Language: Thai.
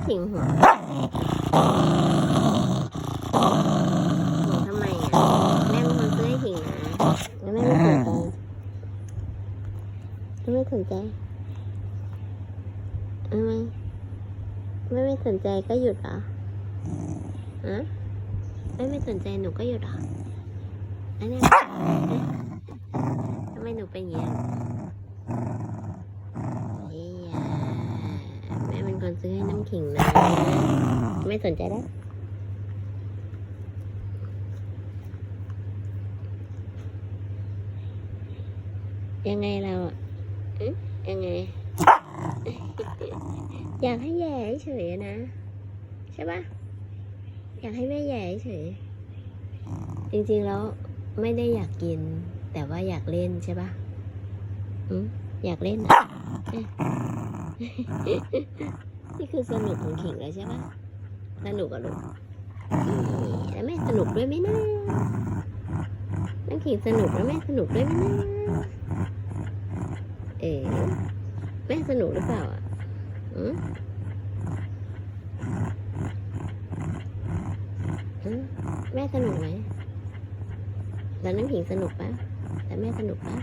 ำขิงหัวหัวทำไมอะ แม่เป็นคนซื้อให้ขิงนะแล้วแม่ไม่สนใจแม่ไม่สนใจทำไมแม่ไม่สนใจก็หยุดเหรอฮะแม่ไม่สนใจหนูก็หยุดเหรออันนี้ทำไมหนูเป็นอย่างนี้ยเฮีย แม่เป็นคนซื้อให้น้ำขิงนะ ไม่สนใจแล้วยังไงเราอะอึ๊ะยังไง อยากให้แย่เฉยๆนะ ใช่ปะอยากให้แม่แย่เฉย จริงๆแล้วไม่ได้อยากกิน แต่ว่าอยากเล่นใช่ปะอืมอยากเล่นอะเอ๊ะ นี่คือสนุกของขิงแล้วใช่ปะสนุกอะลูกแล้วแม่สนุกด้วยไหมนะน้ำขิงสนุกแล้วแม่สนุกด้วยไหมนะเอ๋แม่สนุกหรือเปล่าอะอืมแม่สนุกไหมแล้วน้ำขิงสนุกปะแล้วแม่สนุกปะ